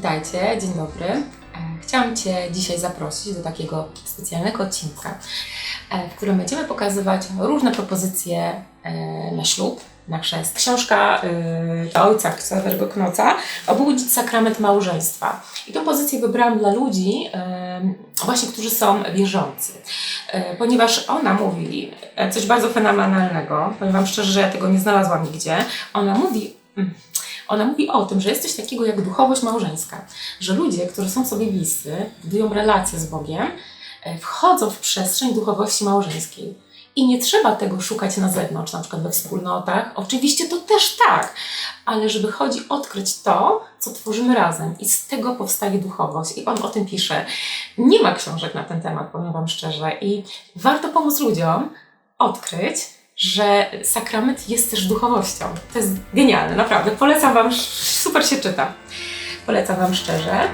Słuchajcie, dzień dobry. E, Chciałam Cię dzisiaj zaprosić do takiego specjalnego odcinka, e, w którym będziemy pokazywać różne propozycje e, na ślub, na chrzest. Książka e, ojca Ksawerego Knoca Obudzić sakrament małżeństwa. I tą pozycję wybrałam dla ludzi e, właśnie, którzy są wierzący. E, Ponieważ ona mówi coś bardzo fenomenalnego, powiem Wam szczerze, że ja tego nie znalazłam nigdzie. Ona mówi... ona mówi o tym, że jest coś takiego jak duchowość małżeńska, że ludzie, którzy są sobie bliscy, budują relacje z Bogiem, e, wchodzą w przestrzeń duchowości małżeńskiej. I nie trzeba tego szukać na zewnątrz, na przykład we wspólnotach. Oczywiście to też tak, ale żeby chodzi odkryć to, co tworzymy razem. I z tego powstaje duchowość. I on o tym pisze. Nie ma książek na ten temat, powiem Wam szczerze. I warto pomóc ludziom odkryć, że sakrament jest też duchowością. To jest genialne, naprawdę. Polecam Wam, super się czyta. Polecam Wam szczerze.